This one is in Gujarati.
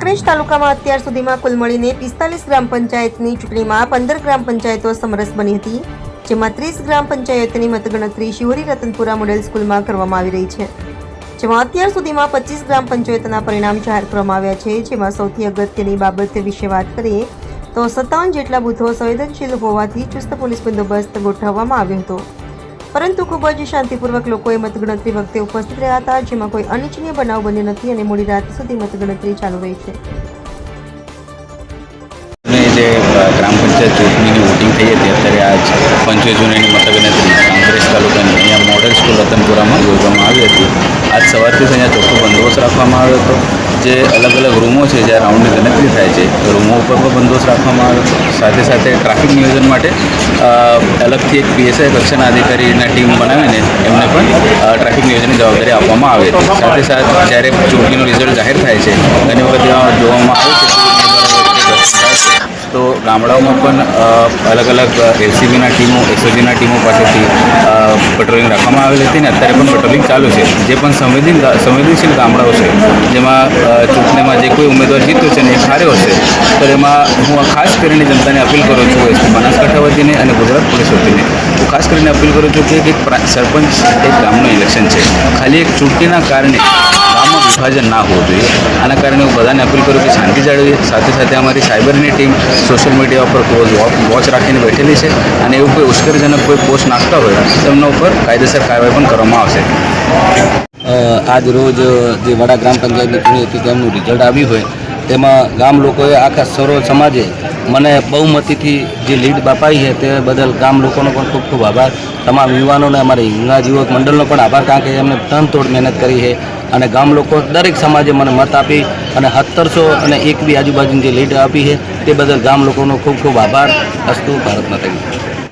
તાલુકામાં અત્યાર સુધીમાં કુલ મળીને પિસ્તાલીસ ગ્રામ પંચાયતની ચૂંટણીમાં પંદર ગ્રામ પંચાયતો સમરસ બની હતી, જેમાં ત્રીસ ગ્રામ પંચાયતની મતગણતરી શિવરી રતનપુરા મોડેલ સ્કૂલમાં કરવામાં આવી રહી છે. જેમાં અત્યાર સુધીમાં પચીસ ગ્રામ પંચાયતોના પરિણામ જાહેર કરવામાં આવ્યા છે, જેમાં સૌથી અગત્યની બાબત વિશે વાત કરીએ, તો સત્તાવન જેટલા બૂથો સંવેદનશીલ હોવાથી ચુસ્ત પોલીસ બંદોબસ્ત ગોઠવવામાં આવ્યો હતો. પરંતુ ખૂબ જ શાંતિપૂર્વક લોકોએ મતગણતરી વખતે ઉપસ્થિત રહ્યા હતા, જેમાં કોઈ અનિચ્છનીય બનાવ બન્યો નથી અને મોડી રાત સુધી મતગણતરી ચાલુ રહી છે. જે ગ્રામ પંચાયત ચૂંટણીની વોટિંગ થઈ હતી, અત્યારે આજ પંચોતેર જૂનની મતગણતરી કોંગ્રેસ તાલુકાની, અહીંયા મોડલ સ્કૂલ રતનપુરામાં યોજવામાં આવી હતી. આજ સવારથી જ અહીંયા ચોખ્ખો બંદોબસ્ત રાખવામાં આવ્યો હતો. જે અલગ અલગ રૂમો છે જ્યાં રાઉન્ડની ગણતરી થાય છે રૂમો ઉપર પણ બંદોબસ્ત રાખવામાં આવ્યો સાથે સાથે ટ્રાફિક નિયોજન માટે અલગથી એક પીએસઆઈ કક્ષાના અધિકારીના ટીમ બનાવીને એમને પણ ટ્રાફિક નિયોજનની જવાબદારી આપવામાં આવે છે. સાથે સાથે જ્યારે ચૂંટણીનું રિઝલ્ટ જાહેર થાય છે, ઘણી વખત જોવામાં આવે છે ગામડાઓમાં પણ અલગ અલગ એલસીબીના ટીમો, એસઓજીના ટીમો પાસેથી પેટ્રોલિંગ રાખવામાં આવેલી હતી ને અત્યારે પણ પેટ્રોલિંગ ચાલુ છે. જે પણ સંવેદન, સંવેદનશીલ ગામડાઓ છે, જેમાં ચૂંટણીમાં જે કોઈ ઉમેદવાર જીત્યો છે ને એ હાર્યો છે તો એમાં હું ખાસ કરીને જનતાને અપીલ કરું છું એસપી બનાસકાંઠા વતીને અને ગુજરાત પોલીસ વતીને ખાસ કરીને અપીલ કરું છું કે એક પ્રા- સરપંચ એક ગામનું ઇલેક્શન છે. ખાલી એક ચૂંટણીના કારણે ગામમાં વિભાજન ના હોવું જોઈએ. આના કારણે હું બધાને અપીલ કરું કે શાંતિ જાળવીએ. સાથે સાથે અમારી સાયબરની team social media close watch રાખીને બેઠેલી છે અને એવું કોઈ ઉશ્કેરજનક કોઈ પોસ્ટ નાખતા હોય તેમના ઉપર કાયદેસર કાર્યવાહી પણ કરવામાં આવશે. આજ રોજ જે વડા ગ્રામ પંચાયતની ચૂંટણી હતી, તેમનું રિઝલ્ટ આવ્યું હોય. તેમાં ગામ લોકોએ આખા સર્વ સમાજે મને બહુમતીથી જે લીડ બાપાઈ છે તે બદલ ગામ લોકોનો પણ ખૂબ ખૂબ આભાર તમામ યુવાનોને, અમારી યુવા યુવક મંડળનો પણ આભાર, કારણ કે એમને તનતોડ મહેનત કરી છે અને ગામ લોકો, દરેક સમાજે મને મત આપી અને સત્તરસો અને એક બી આજુબાજુની જે લીડ આપી છે તે બદલ ગામ લોકોનો ખૂબ ખૂબ આભાર અસ્તુ ભારત માતા.